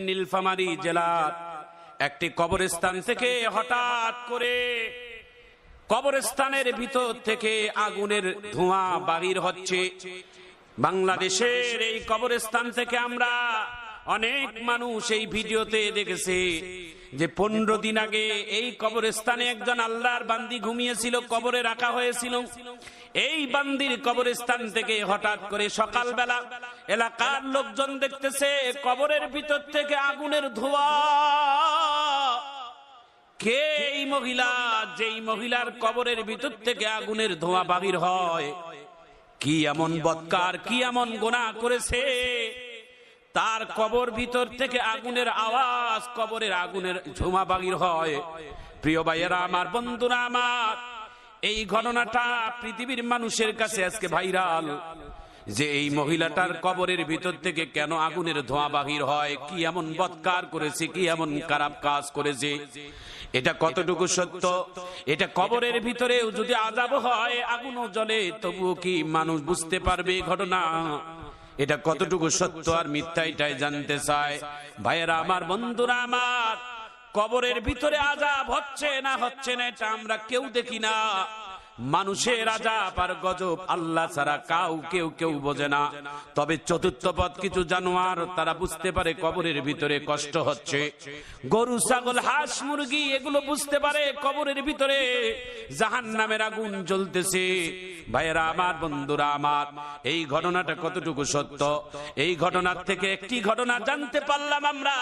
নীলফামারী জেলার একটি কবরস্থান থেকে হঠাৎ করে কবরস্থানের ভিতর থেকে আগুনের ধোঁয়া বাহির হচ্ছে। বাংলাদেশের এই কবরস্থান থেকে আমরা অনেক মানুষ এই ভিডিওতে দেখেছে যে পনেরো দিন আগে এই কবরস্থানে একজন আল্লাহর বান্দি ঘুমিয়েছিল, কবরে রাখা হয়েছিল। এই বান্দির কবরস্থান থেকে হঠাৎ করে সকালবেলা এলাকার লোকজন দেখতেছে, কবরের ভিতর থেকে আগুনের ধোঁয়া। কে এই মহিলা? যেই মহিলার কবরের ভিতর থেকে আগুনের ধোঁয়া বাহির হয়। কি এমন বৎকার, কি এমন গোনা করেছে? তার কবর ভিতর থেকে আগুনের আওয়াজ কবরের আগুনের ঝুমা বাগির হয়। প্রিয় ভাইয়েরা, আমার বন্ধুরা, আমার, এই ঘটনাটা পৃথিবীর মানুষের কাছে আজকে ভাইরাল। যে এই মহিলাটার কবরের ভিতর থেকে কেন আগুনের ধোঁয়া বাহির হয়, কি এমন বৎকার করেছে, কি এমন খারাপ কাজ করেছে, এটা কতটুকু সত্য? এটা কবরের ভিতরেও যদি আজাব হয়, আগুনও জ্বলে, তবুও কি মানুষ বুঝতে পারবে ঘটনা? এটা কতটুকু সত্য আর মিথ্যা এটাই জানতে চায়? ভাইয়েরা, আমার বন্ধুরা, আমার কবরের ভিতরে আজাব হচ্ছে না হচ্ছে না, এটা আমরা কেউ দেখি না। মানুষের আজাব আর গজব আল্লাহ ছাড়া কাউ কেউ কেউ বোঝে না। তবে চতুর্থ পথ কিছু জানোয়ার তারা বুঝতে পারে কবরের ভিতরে কষ্ট হচ্ছে। গরু ছাগল হাঁস মুরগি এগুলো বুঝতে পারে কবরের ভিতরে জাহান নামের আগুন জ্বলতেছে। ভাইয়েরা আমার বন্ধুরা আমার এই ঘটনাটা কতটুকু সত্য? এই ঘটনার থেকে একটি ঘটনা জানতে পারলাম আমরা।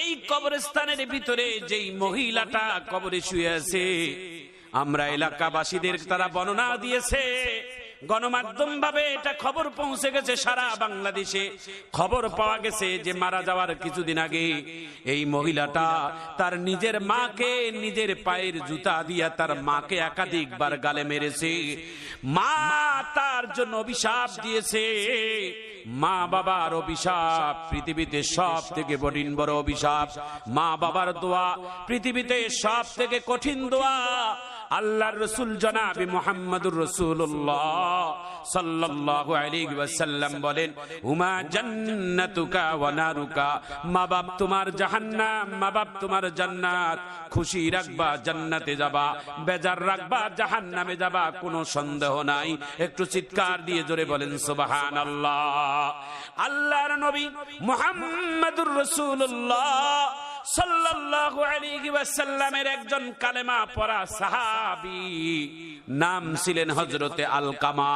এই কবরস্থানের ভিতরে যেই মহিলাটা কবরে শুয়ে আছে আমরা এলাকাবাসীদের তারা বর্ণনা দিয়েছে। গণমাধ্যম ভাবে এটা খবর পৌঁছে গেছে সারা বাংলাদেশে। খবর পাওয়া গেছে যে মারা যাওয়ার কিছুদিন আগে এই মহিলাটা তার নিজের মাকে নিজের পায়ের জুতা দিয়া তার মাকে একাধিকবার গালে মেরেছে। মা তার জন্য অভিশাপ দিয়েছে। মা বাবার অভিশাপ, পৃথিবীতে সব থেকে বড়িন বড় অভিশাপ। মা বাবার দোয়া, পৃথিবীতে সব থেকে কঠিন দোয়া। আল্লাহর রসুল জনাবি মোহাম্মদুর রসুল্লাহ সাল্লাল্লাহু আলাইহি ওয়াসাল্লাম বলেন হুমা জান্নাতুকা ওয়া নারুকা। মা বাপ তোমার জাহান্নাম, মা বাপ তোমার জান্নাত। খুশি রাখবা, জান্নাতে যাবা, বেজার রাখবা, জাহান্নামে যাবা, কোনো সন্দেহ নাই। একটু চিৎকার দিয়ে জোরে বলেন সুবাহান আল্লাহ আল্লাহর নবী মোহাম্মদুর রসুল্লাহ সাল্লাল্লাহু আলাইহি ওয়াসাল্লামের একজন কালেমা পড়া সাহাবী, নাম ছিলেন হযরতে আলকামা।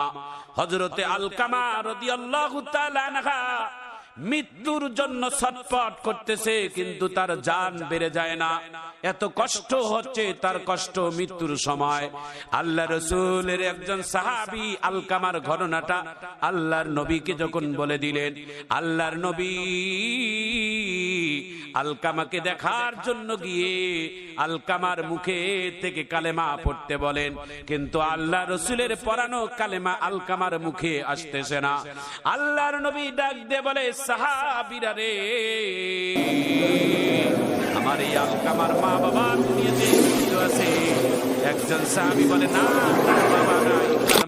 হযরতে আলকামা রাদিয়াল্লাহু তাআলা আনহা মৃত্যুর জন্য ছটপট করতেছে, কিন্তু তার জান বেড়ে যায় না। এত কষ্ট হচ্ছে, তার কষ্ট মৃত্যুর সময়। আল্লাহ রসুলের একজন সাহাবি আলকামার ঘটনাটা আল্লাহর নবীকে যখন বলে দিলেন, আল্লাহর নবী আলকামাকে দেখার জন্য গিয়ে আলকামার মুখে থেকে কালেমা পড়তে বলেন। কিন্তু আল্লাহ রসুলের পরানো কালেমা আলকামার মুখে আসতেছে না। আল্লাহর নবী ডাক দে বলে, সাহাবিরা রে, আমার এই আলকামার মা বাবা দুনিয়াতে আছে। একজন সাহাবি বলে না।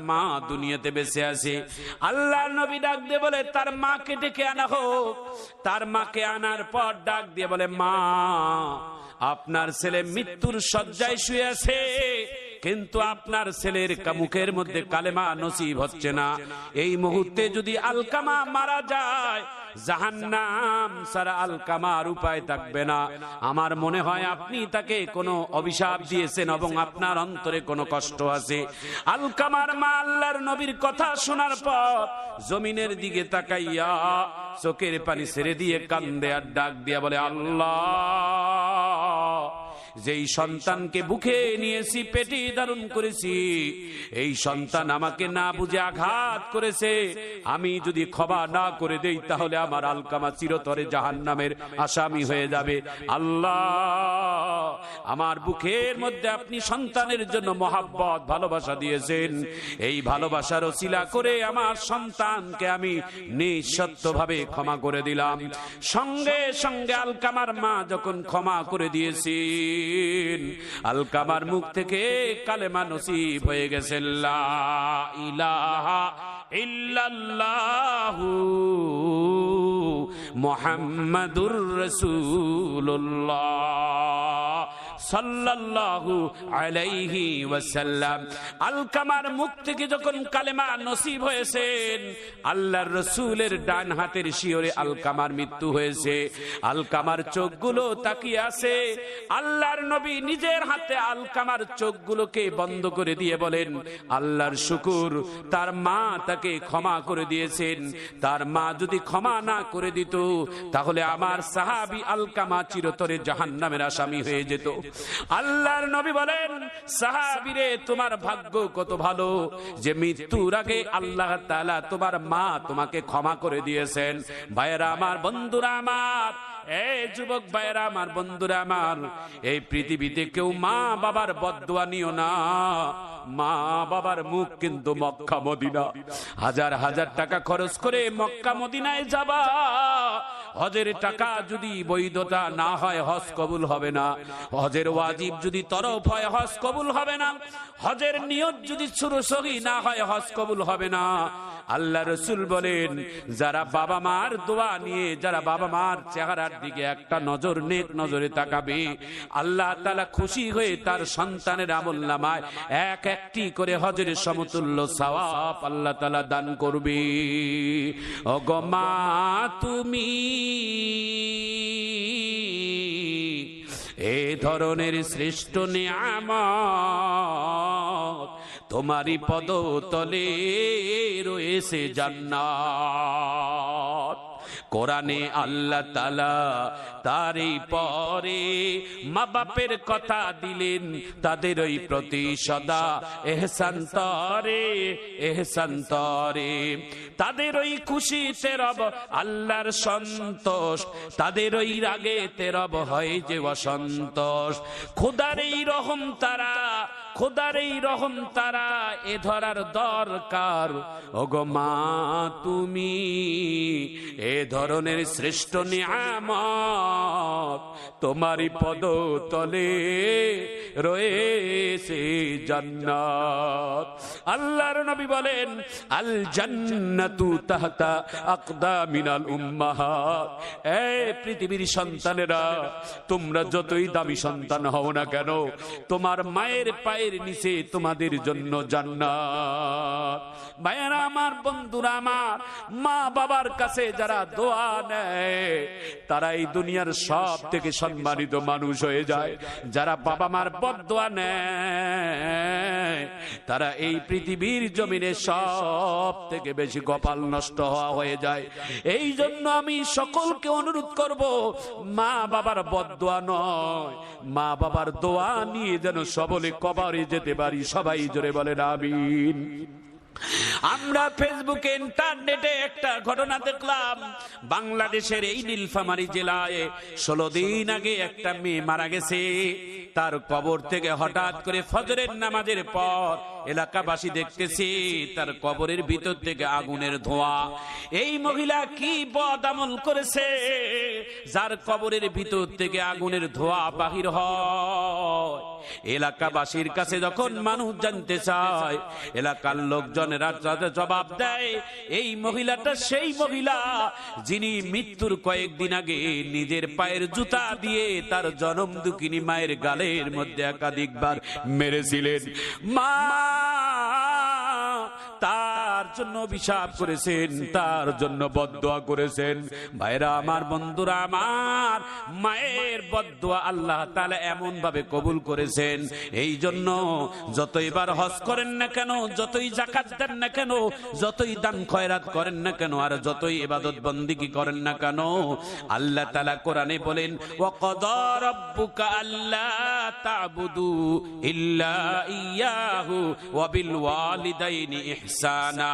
মা দুনিয়াতে বেঁচে আছে। আল্লাহ নবী ডাক দিয়ে বলে, তার মাকে ডেকে আনা হোক। তার মাকে আনার পর ডাক দিয়ে বলে, মা, আপনার ছেলে মৃত্যুর শয্যায় শুয়ে আছে। কিন্তু আপনার ছেলের মুখের মধ্যে কালেমা নসিব হচ্ছে না। এই মুহূর্তে যদি আলকামা মারা যায় জাহান্নাম সারা আলকামার উপায় থাকবে না। আমার মনে হয় আপনি তাকে কোনো অভিশাপ দিয়েছেন এবং আপনার অন্তরে কোনো কষ্ট আছে। আলকামার মা আল্লাহর নবীর কথা শোনার পর জমিনের দিকে তাকাইয়া চোখের পানি ছেড়ে দিয়ে কান্দে আর ডাক দিয়া বলে আল্লাহ! যেই সন্তানকে বুকে নিয়েছি, পেটে ধারণ করেছি, এই সন্তান আমাকে না বুঝে আঘাত করেছে। আমি যদি ক্ষমা না করে দেই, তাহলে আমার আলকামা চিরতরে জাহান নামের আসামি হয়ে যাবে। আল্লাহ, আমার বুকের মধ্যে আপনি সন্তানের জন্য মহাব্বত, ভালোবাসা দিয়েছেন। এই ভালোবাসার ওসিলা করে আমার সন্তানকে আমি নিঃসত্ত্বভাবে ক্ষমা করে দিলাম। সঙ্গে সঙ্গে আলকামার মা যখন ক্ষমা করে দিয়েছি দিন আলকামার মুখ থেকে কালেমা নসিব হয়ে গেছে ইলাহা মোহাম্মদুর রসুল্লাহ সাল্লাল্লাহু আলাইহি ওয়াসাল্লাম। আলকামার মুখ থেকে যখন কালেমা নসিব হয়েছেন, আল্লাহর রসুলের ডান হাতের শিওরে আলকামার মৃত্যু হয়েছে। আলকামার চোখগুলো তাকিয়ে আছে। আল্লাহর নবী নিজের হাতে আলকামার চোখগুলোকে বন্ধ করে দিয়ে বলেন, আল্লাহর শুকুর, তার মা তাকে ক্ষমা করে দিয়েছেন। তার মা যদি ক্ষমা না করে দিত, তাহলে আমার সাহাবি আলকামা চিরতরে জাহান্নামের আসামি হয়ে যেত। আল্লাহর নবী বলেন, সাহাবিরে, তোমার ভাগ্য কত ভালো? যে মৃত্যুর আগে আল্লাহ তোমার মা তোমাকে ক্ষমা করে দিয়েছেন। ভাইয়েরা আমার, বন্ধুরা আমার এই যুবক ভাইয়েরা আমার, বন্ধুরা আমার, এই পৃথিবীতে কেউ মা বাবার বদুয়া নিও না। মা বাবার মুখ কিন্তু মক্কা, মদিনা। হাজার হাজার টাকা খরচ করে মক্কা, মদিনায় যাবা। হজের টাকা যদি বৈধতা না হয়, হজ কবুল হবে না। হজের ওয়াজিব যদি তরফ হয়, হজ কবুল হবে না। হজের নিয়ত যদি শুরু সহি না হয়, হজ কবুল হবে না। আল্লাহ রসুল বলেন, যারা বাবা মার দোয়া নিয়ে, যারা বাবা মার চেহারার দিকে একটা নজর, নেক নজরে তাকাবে, আল্লাহ তালা খুশি হয়ে তার সন্তানের আমল নামায় এক একটি করে হজের সমতুল্য সওয়াব আল্লাহ তালা দান করবে। অগমা তুমি ধরনের শ্রেষ্ঠ নিয়ামত তোমারই পদতলে রয়েছে জান্নাত। কোরআনে আল্লাহ তালা তারই পরে মা বাপের কথা দিলেন, তাদের ওই প্রতি সদা এহসান তরে এহসান তরে। তাদের ওই খুশি তেরব আল্লাহর সন্তোষ, তাদের ওই রাগে তেরব হয় যে অসন্তোষ। খোদার এই রহম তারা, খোদার এই রহম তারা, এ ধরার দরকার। ওগো মা, তুমি এ ধরনের শ্রেষ্ঠ নিয়ামত তোমারই পদ তলে রয়েছে জান্নাত। আল্লাহর নবী বলেন আল জান্নাতু তাহতা আকদামিনাল উম্মাহাত। এ পৃথিবীর সন্তানেরা, তোমরা যতই দামি সন্তান হও না কেন, তোমার মায়ের পায়ের নিচে তোমাদের জন্য জান্নাত। ভাইয়েরা আমার, বন্ধুরা আমার মা বাবার কাছে যারা দোয়া নেয় তারা এই দুনিয়ার সব থেকে সম্মানিত মানুষ হয়ে যায়। যারা বাবা মার বদোয়া নেয়, তারা এই পৃথিবীর জমিনে সব থেকে বেশি কপাল নষ্ট হওয়া হয়ে যায়। এই জন্য আমি সকলকে অনুরোধ করব, মা বাবার বদোয়া নয়, মা বাবার দোয়া নিয়ে যেন সবলে কবারে যেতে পারি। সবাই জোরে বলেন, আমিন। আমরা ফেসবুকে, ইন্টারনেটে একটা ঘটনা দেখলাম। বাংলাদেশের এই নীলফামারি জেলায় ষোলো দিন আগে একটা মেয়ে মারা গেছে। তার কবর থেকে হঠাৎ করে ফজরের নামাজের পর এলাকাবাসী দেখতেছি তার কবরের ভিতর থেকে আগুনের ধোঁয়া। এই মহিলা কি বদ আমল করেছে? যার কবরের ভিতর থেকে আগুনের ধোঁয়া বাহির হয়। এলাকাবাসীর কাছে যখন মানুষ জানতে চায়, এলাকার লোকজনেরা জবাব দেয়, এই মহিলাটা সেই মহিলা যিনি মৃত্যুর কয়েকদিন আগে নিজের পায়ের জুতা দিয়ে তার জনম দুঃখিনী মায়ের গালের মধ্যে একাধিকবার মেরেছিলেন। মা! জন্য অভিশাপ করেছেন, তার জন্য বদোয়া করেছেন। ভাইরা আমার, বন্ধুরা আমার, মায়ের বদোয়া আল্লাহ তাআলা এমন ভাবে কবুল করেছেন। এই জন্য যতই বার হজ করেন না কেন, যতই জাকাত দেন না কেন, যতই দান খয়রাত করেন না কেন, আর যতই ইবাদত বন্দিগি করেন না কেন, আল্লাহ তাআলা কোরআনে বলেন, ওয়াকাদা রাব্বুকা আল্লা তা'বুদু ইল্লা ইয়াহু ওয়া বিল ওয়ালিদাইনি ইহসানা।